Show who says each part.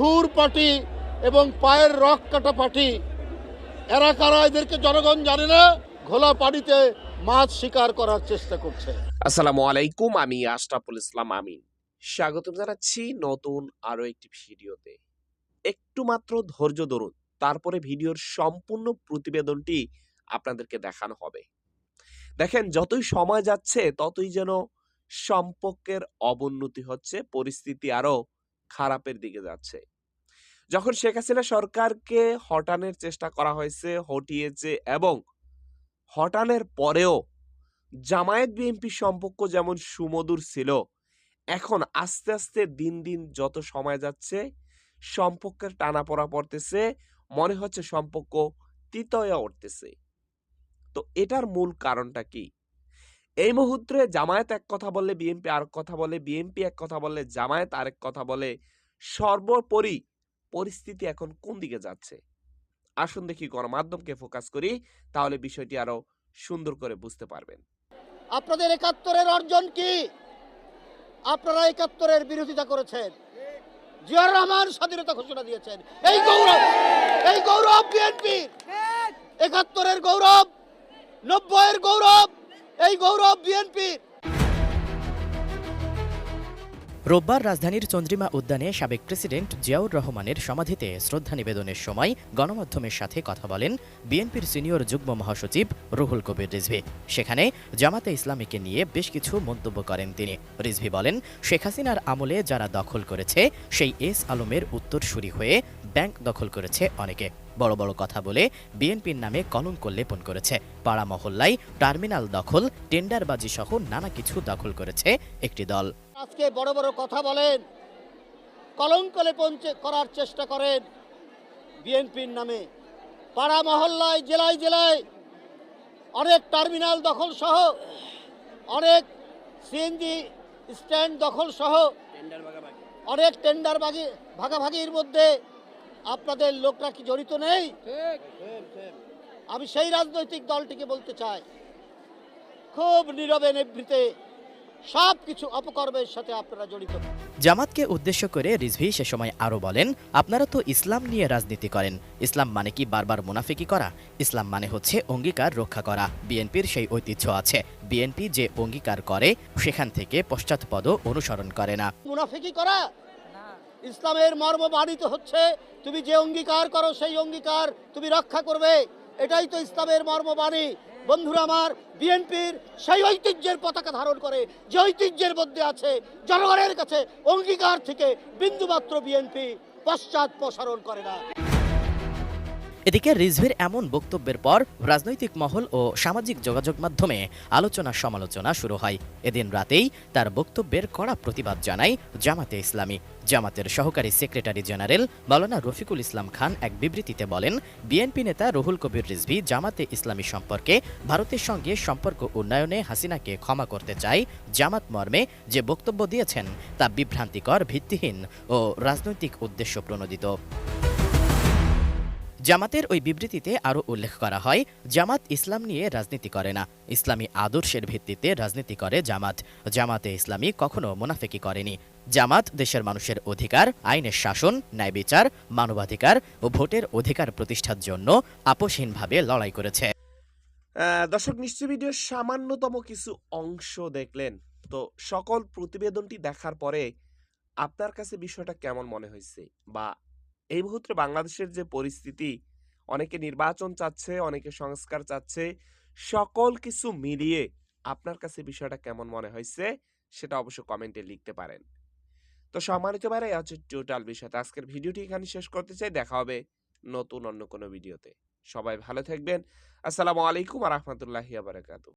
Speaker 1: খুর পার্টি এবং পায়ের রক কাটা পার্টি এরা কারা এদেরকে জনগণ জানে না ঘোলা পানিতে মাছ শিকার করার চেষ্টা করছে
Speaker 2: আসসালামু আলাইকুম আমি আশরাফুল ইসলাম আমিন স্বাগত জানাচ্ছি নতুন আরও একটি ভিডিওতে একটু মাত্র ধৈর্য ধরুন তারপরে ভিডিওর সম্পূর্ণ প্রতিবেদনটি আপনাদেরকে দেখানো হবে দেখেন যতই সময় যাচ্ছে ততই যেন সম্পর্কের অবনতি হচ্ছে পরিস্থিতি আরও খারাপের দিকে যাচ্ছে যখন শেখ হাসিনা সরকারকে হটানোর চেষ্টা করা হয়েছে হটিয়েছে এবং হটানোর পরেও জামায়াত বিএনপি সম্পর্ক যেমন সুমধুর ছিল এখন আস্তে আস্তে দিন দিন যত সময় যাচ্ছে সম্পর্কের টানা পড়া পড়তেছে মনে হচ্ছে সম্পর্ক তিতয়া উঠতেছে তো এটার মূল কারণটা কি এই মুহূর্তে জামায়াত এক কথা বলে বিএনপি আর কথা বলে বিএনপি এক কথা বলে জামায়াত আরেক কথা বলে সর্বোপরি পরিস্থিতি এখন কোন দিকে যাচ্ছে আসুন দেখি গণমাধ্যমকে ফোকাস করি তাহলে বিষয়টি আরো সুন্দর করে বুঝতে পারবেন
Speaker 1: আপনাদের একাত্তরের অর্জন কি আপনারা একাত্তরের বিরোধিতা করেছেন জিয়ার রহমান স্বাধীনতা ঘোষণা দিয়েছেন এই গৌরব এই গৌরব বিএনপি একাত্তরের গৌরব নব্বইয়ের গৌরব এই গৌরব বিএনপির
Speaker 3: রোববার রাজধানীর চন্দ্রিমা উদ্যানে সাবেক প্রেসিডেন্ট জিয়াউর রহমানের সমাধিতে শ্রদ্ধা নিবেদনের সময় গণমাধ্যমের সাথে কথা বলেন বিএনপির সিনিয়র যুগ্ম মহাসচিব রুহুল কবির রিজভি সেখানে জামাতে ইসলামীকে নিয়ে বেশ কিছু মন্তব্য করেন তিনি রিজভি বলেন শেখ হাসিনার আমলে যারা দখল করেছে সেই এস আলমের উত্তরসূরি হয়ে ব্যাংক দখল করেছে অনেকে বড় বড় কথা বলে বিএনপির নামে কলঙ্ক লেপন করেছে পাড়া মহল্লায় টার্মিনাল দখল টেন্ডারবাজি সহ নানা কিছু দখল করেছে একটি দল
Speaker 1: আজকে বড় বড় কথা বলেন কলঙ্ক লেপন করার চেষ্টা করেন বিএনপির নামে পাড়া মহল্লায় জেলায় জেলায় অনেক টার্মিনাল দখল সহ অনেক সিএনজি স্ট্যান্ড দখল সহ অনেক টেন্ডার ভাগাভাগির মধ্যে আপনাদের লোকরা কি জড়িত নেই আমি সেই রাজনৈতিক দলটিকে বলতে চাই খুব নীরবে নিভৃতে সব কিছু অপকর্মের সাথে আপনারা জড়িত
Speaker 3: জামাতকে উদ্দেশ্য করে রিজভি সে সময় আরও বলেন আপনারা তো ইসলাম নিয়ে রাজনীতি করেন ইসলাম মানে কি বারবার মুনাফিকি করা ইসলাম মানে হচ্ছে অঙ্গীকার রক্ষা করা বিএনপির সেই ঐতিহ্য আছে বিএনপি যে অঙ্গীকার করে সেখান থেকে পশ্চাৎপদ অনুসরণ করে না
Speaker 1: মুনাফিকি করা ইসলামের মর্ম বাড়িত হচ্ছে তুমি যে অঙ্গীকার করো সেই অঙ্গীকার তুমি রক্ষা করবে এটাই তো ইসলামের মর্মবাণী বন্ধুরা আমার বিএনপির সেই ঐতিহ্যের পতাকা ধারণ করে যে ঐতিহ্যের মধ্যে আছে জনগণের কাছে অঙ্গীকার থেকে বিন্দুমাত্র বিএনপি পশ্চাৎ প্রসারণ করে না
Speaker 3: এদিকে রিজভির এমন বক্তব্যের পর রাজনৈতিক মহল ও সামাজিক যোগাযোগ মাধ্যমে আলোচনা সমালোচনা শুরু হয় এদিন রাতেই তার বক্তব্যের কড়া প্রতিবাদ জানায় জামাতে ইসলামী জামাতের সহকারী সেক্রেটারি জেনারেল মালানা রফিকুল ইসলাম খান এক বিবৃতিতে বলেন বিএনপি নেতা রুহুল কবির রিজভি জামাতে ইসলামী সম্পর্কে ভারতের সঙ্গে সম্পর্ক উন্নয়নে হাসিনাকে ক্ষমা করতে চায় জামাত মর্মে যে বক্তব্য দিয়েছেন তা বিভ্রান্তিকর ভিত্তিহীন ও রাজনৈতিক উদ্দেশ্য প্রণোদিত জামাতের ওই বিবৃতিতে আরও উল্লেখ করা হয় জামাত ইসলাম নিয়ে রাজনীতি করে না ইসলামী আদর্শের ভিত্তিতে রাজনীতি করে জামাত জামাতে ইসলামী কখনো মুনাফেকি করেনি জামাত দেশের মানুষের অধিকার আইনের শাসন ন্যায় বিচার মানবাধিকার ও ভোটের অধিকার প্রতিষ্ঠার জন্য আপোষহীনভাবে লড়াই করেছে
Speaker 2: দর্শক নিশ্চয় ভিডিও সামান্যতম কিছু অংশ দেখলেন তো সকল প্রতিবেদনটি দেখার পরে আপনার কাছে বিষয়টা কেমন মনে হয়েছে বা এই মুহূর্তে বাংলাদেশের যে পরিস্থিতি অনেকে নির্বাচন চাচ্ছে অনেকে সংস্কার চাচ্ছে সকল কিছু মিলিয়ে আপনার কাছে বিষয়টা কেমন মনে হয়েছে সেটা অবশ্য কমেন্টে লিখতে পারেন তো সম্মানিত এই হচ্ছে টোটাল বিষয়টা আজকের ভিডিওটি এখানে শেষ করতে চাই দেখা হবে নতুন অন্য কোনো ভিডিওতে সবাই ভালো থাকবেন আসসালামু আলাইকুম আ রহমতুল্লাহি